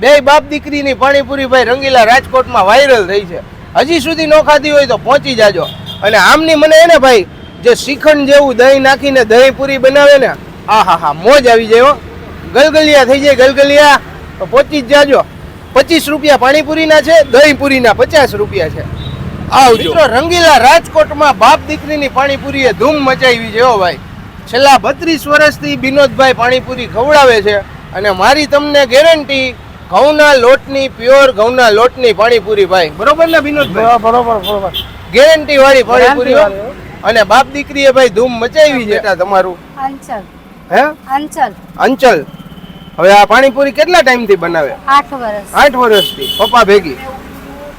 બે બાપ દીકરીની પાણીપુરી ભાઈ રંગીલા રાજકોટમાં વાયરલ થઈ છે. હજી સુધી ન ખાધી હોય તો પહોંચી જાજો. અને આમની મને એને ભાઈ જે શ્રીખંડ જેવું દહીં નાખીને દહીં પૂરી બનાવે ને આ હા હા મોજ આવી જાય ગલગલિયા થઈ જાય ગલગલિયા તો પહોંચી જ જાજો. પચીસ રૂપિયા પાણીપુરીના છે દહીં પૂરીના પચાસ રૂપિયા છે. આવજો. મિત્રો રંગીલા રાજકોટમાં બાપ દીકરીની પાણીપુરીએ ધૂમ મચાવી છે હો ભાઈ. છેલ્લા બત્રીસ વર્ષથી વિનોદભાઈ પાણીપુરી ખવડાવે છે. અને મારી તમને ગેરંટી ઘઉંના લોટની પ્યોર ઘઉંના લોટની પાણીપુરી ભાઈ. બરોબર ને વિનોદભાઈ? બરોબર બરોબર ગેરંટી વાળી પાણીપુરી અને બાપ દીકરીએ ભાઈ ધૂમ મચાવી છે. બેટા તમારું. અંચલ. હે? અંચલ. અંચલ. હવે આ પાણીપુરી કેટલા ટાઈમથી બનાવે? આઠ વર્ષ આઠ વર્ષથી પપ્પા ભેગી.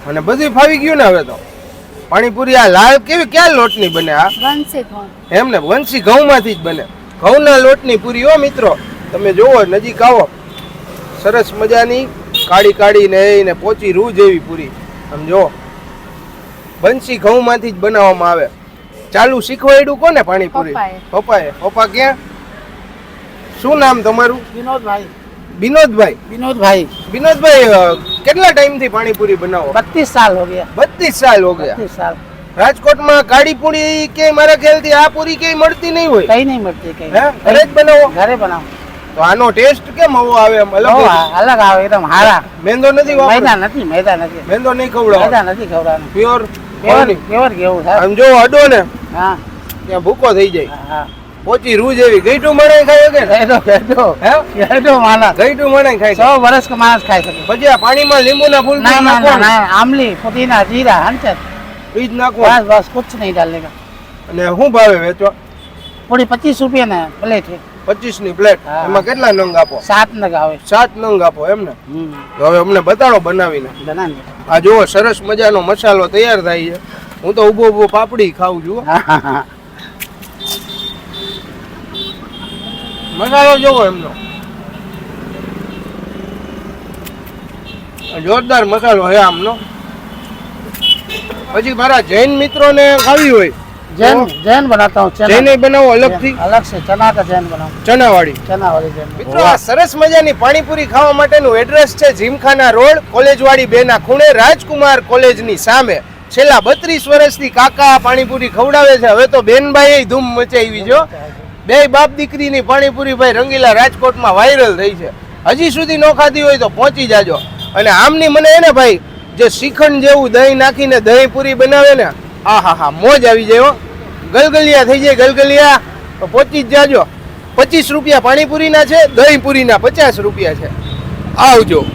અને બધું ફાવી ગયું ને હવે તો. પાણીપુરી આ લાલ કેવી ક્યાં લોટની બને આ? વંશી ઘઉં. એમ ને વંશી ઘઉંમાંથી જ બને. ઘઉંના લોટની પૂરી હો મિત્રો. તમે જોવો નજીક આવો. સરસ મજાની કાળી કાળી ને એને પોચી રૂ જેવી પૂરી. આમ જુઓ બંસી ઘઉંમાંથી જ બનાવવામાં આવે. ચાલુ શીખવાડ્યું કોને પાણીપુરી? પપ્પાએ. પપ્પા ક્યાં? શું નામ તમારું? વિનોદભાઈ. વિનોદભાઈ. વિનોદભાઈ. વિનોદભાઈ કેટલા ટાઈમથી પાણીપુરી બનાવો? બત્રીસ સાલ હો ગયા. બત્રીસ સાલ હો ગયા. બત્રીસ સાલ. રાજકોટમાં કાળી પૂરી કે મારા ખ્યાલથી આ પૂરી કે મળતી નહીં હોય? કઈ નહીં મળતી કઈ ઘરે જ બનાવો? ઘરે બનાવો. તો આનો ટેસ્ટ કેમ આવો આવે મતલબ અલગ આવે એકદમ હારા. મેંદો નથી મેદા નથી મેંદા નથી. મેંદો નહીં ખવડાવ? મેદા નથી ખવડાવવાનો પ્યોર પ્યોર પ્યોર કેવું થાય આમ જો અડો ને હા. ત્યાં ભૂકો થઈ જાય. હા પોચી રૂ જેવી. ગઈટું મણે ખાય કે ગઈટો ગઈટો હે? ગઈટો માના ગઈટું મણે ખાય 100 વર્ષ કા માણસ ખાઈ શકે. પછી આ પાણીમાં લીંબુના ફૂલ ના ના ના આમલી પુદીના જીરા હંચર. બીજ નાખો. બસ બસ કુછ નહીં ડાલને અને હું ભાવે વેચો થોડી પચીસ રૂપિયા ને પ્લેટ પચીસની પ્લેટ એમાં કેટલા નંગ આપો? સાત નંગ આવે. સાત નંગ આપો એમને હવે અમને બતાડો બનાવીને. આ જુઓ સરસ મજાનો મસાલો તૈયાર થાય છે. હું તો ઊભો ઊભો પાપડી ખાઉં છું મસાલો જોવો એમનો. જોરદાર મસાલો હે આમનો. પછી મારા જૈન મિત્રોને ખાવી હોય. जैन जैन बनाता हूँ चना જૈન બનાવો અલગથી अलग से चना का जैन बनाऊँ ચનાવાળી चना वाली जैन મિત્રો આ સરસ મજાની પાણીપુરી ખાવા માટેનું એડ્રેસ છે જીમખાના રોડ કોલેજવાડી બે ના ખૂણે રાજકુમાર કોલેજની સામે છેલ્લા બત્રીસ વર્ષથી કાકા પાણીપુરી ખવડાવે છે હવે તો બેનબાઈ ધૂમ મચાવી જો બે બાપ દીકરીની પાણીપુરી ભાઈ રંગીલા રાજકોટમાં વાયરલ થઈ છે હજી સુધી ન ખાધી હોય તો પહોંચી જાજો અને આમની મને એને ભાઈ જે શ્રીખંડ જેવું દહીં નાખીને દહીં પૂરી બનાવે ને આ હા હા મોજ આવી જાય હો. ગલગલિયા થઈ જાય, ગલગલિયા. તો પહોંચી જ જાજો. પચીસ રૂપિયા પાણીપુરીના છે દહીં પૂરીના પચાસ રૂપિયા છે. આવજો.